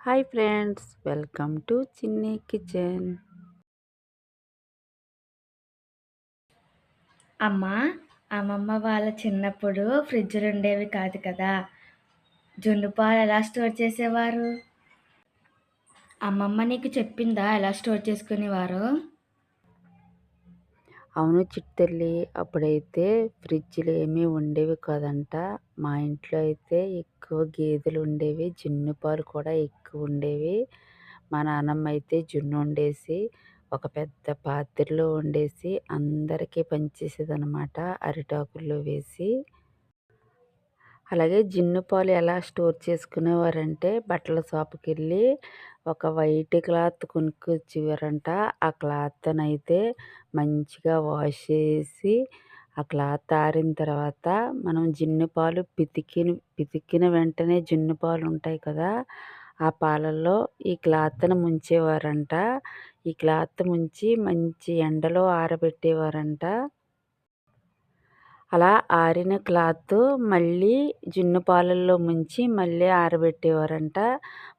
Hi friends welcome to Chinni kitchen. అమ్మ అమ్మమ్మ వాళ్ళ చిన్నప్పుడు ఫ్రిడ్జ్లు ఉండేవి కాదు కదా. జున్ను పాలు ఎలా స్టోర్ చేసేవారు? అమ్మమ్మ నీకు చెప్పిందా ఎలా స్టోర్ చేసుకునేవారు? అవును చిట్టెల్లి అప్పుడైతే ఫ్రిడ్జ్లు ఏమీ ఉండేవి కాదంట. మా ఇంట్లో అయితే ఎక్కువ గేదెలు ఉండేవి జున్ను పాలు కూడా ఎక్కువ ఉండేవి. మా నాన్నమ్మ అయితే జున్ను వండేసి ఒక పెద్ద పాత్రలో వండేసి అందరికీ అనమాట అరిటాకుల్లో వేసి. అలాగే జిన్ను పాలు ఎలా స్టోర్ చేసుకునేవారంటే బట్టల షాపుకి వెళ్ళి ఒక వైట్ క్లాత్ కొనుక్కొచ్చేవారంట. ఆ క్లాత్నైతే మంచిగా వాష్ చేసి ఆ క్లాత్ ఆరిన తర్వాత మనం జిన్ను పాలు పితికిన పితికిన వెంటనే జిన్ను పాలు ఉంటాయి కదా ఆ పాలల్లో ఈ క్లాత్ను ముంచేవారంట. ఈ క్లాత్ ముంచి మంచి ఎండలో ఆరబెట్టేవారంట. అలా ఆరిన క్లాత్ మళ్ళీ జున్ను పాలల్లో ముంచి మళ్ళీ ఆరబెట్టేవారంట.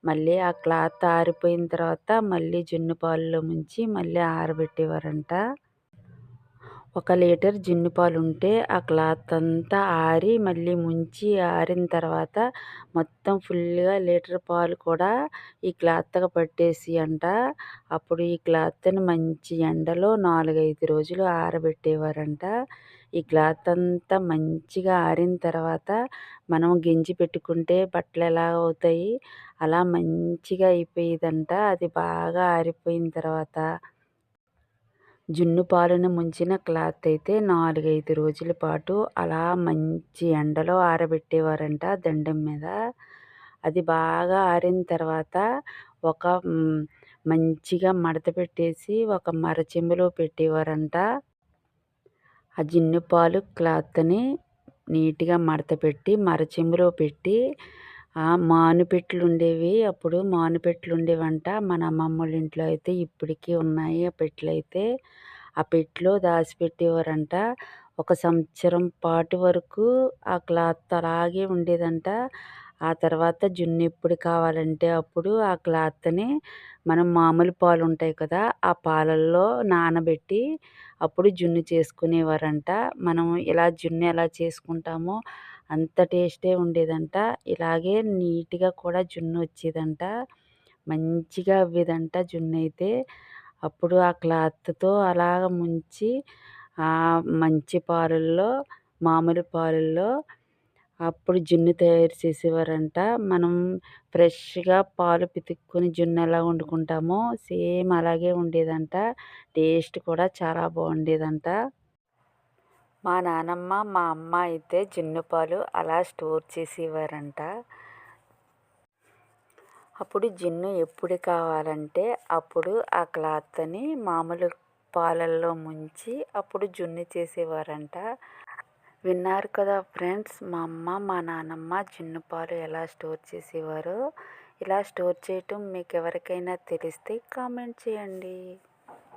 మళ్ళీ ఆ క్లాత్ ఆరిపోయిన తర్వాత మళ్ళీ జున్ను పాలలో ముంచి మళ్ళీ ఆరబెట్టేవారంట. ఒక లీటర్ జున్ను పాలు ఉంటే ఆ క్లాత్ అంతా ఆరి మళ్ళీ ముంచి ఆరిన తర్వాత మొత్తం ఫుల్గా లీటర్ పాలు కూడా ఈ క్లాత్గా పట్టేసి అంట. అప్పుడు ఈ క్లాత్ని మంచి ఎండలో నాలుగైదు రోజులు ఆరబెట్టేవారంట. ఈ క్లాత్ అంతా మంచిగా ఆరిన తర్వాత మనం గింజి పెట్టుకుంటే బట్టలు ఎలా అవుతాయి? అలా మంచిగా అయిపోయేదంట. అది బాగా ఆరిపోయిన తర్వాత జున్ను పాలను ముంచిన క్లాత్ అయితే నాలుగైదు రోజుల పాటు అలా మంచి ఎండలో ఆరబెట్టేవారంట దండం మీద. అది బాగా ఆరిన తర్వాత ఒక మంచిగా మడత పెట్టేసి ఒక మరచెంబులో పెట్టేవారంట. ఆ జిన్ను పాలు క్లాత్ని నీట్గా మడతపెట్టి మరచెంబులో పెట్టి మానుపెట్లు ఉండేవి అప్పుడు మానుపెట్లు ఉండేవంట మన అమ్మమ్మ వాళ్ళ ఇంట్లో అయితే ఇప్పటికీ ఉన్నాయి. ఆ పెట్లు అయితే ఆ పెట్లో దాచిపెట్టేవారంట. ఒక సంవత్సరం పాటు వరకు ఆ క్లాత్ అలాగే ఉండేదంట. ఆ తర్వాత జున్ను ఎప్పుడు కావాలంటే అప్పుడు ఆ క్లాత్ని మనం మామూలు పాలు ఉంటాయి కదా ఆ పాలల్లో నానబెట్టి అప్పుడు జున్ను చేసుకునేవారంట. మనం ఇలా జున్ను ఎలా చేసుకుంటామో అంత టేస్టే ఉండేదంట. ఇలాగే నీట్గా కూడా జున్ను వచ్చేదంట. మంచిగా అవ్వేదంట జున్ను అయితే. అప్పుడు ఆ క్లాత్తో అలాగ ముంచి మంచి పాలల్లో మామూలు పాలల్లో అప్పుడు జున్ను తయారు చేసేవారంట. మనం ఫ్రెష్గా పాలు పితుక్కొని జున్ను ఎలా వండుకుంటామో సేమ్ అలాగే ఉండేదంట. టేస్ట్ కూడా చాలా బాగుండేదంట. మా నానమ్మ మా అమ్మ అయితే జున్ను పాలు అలా స్టోర్ చేసేవారంట. అప్పుడు జున్ను ఎప్పుడు కావాలంటే అప్పుడు ఆ క్లాత్ని మామూలు పాలల్లో ముంచి అప్పుడు జున్ను చేసేవారంట. విన్నారు కదా ఫ్రెండ్స్ మా అమ్మ మా నాన్నమ్మ జున్ను పాలు ఎలా స్టోర్ చేసేవారో ఇలా స్టోర్ చేయటం మీకు ఎవరికైనా తెలిస్తే కామెంట్ చేయండి.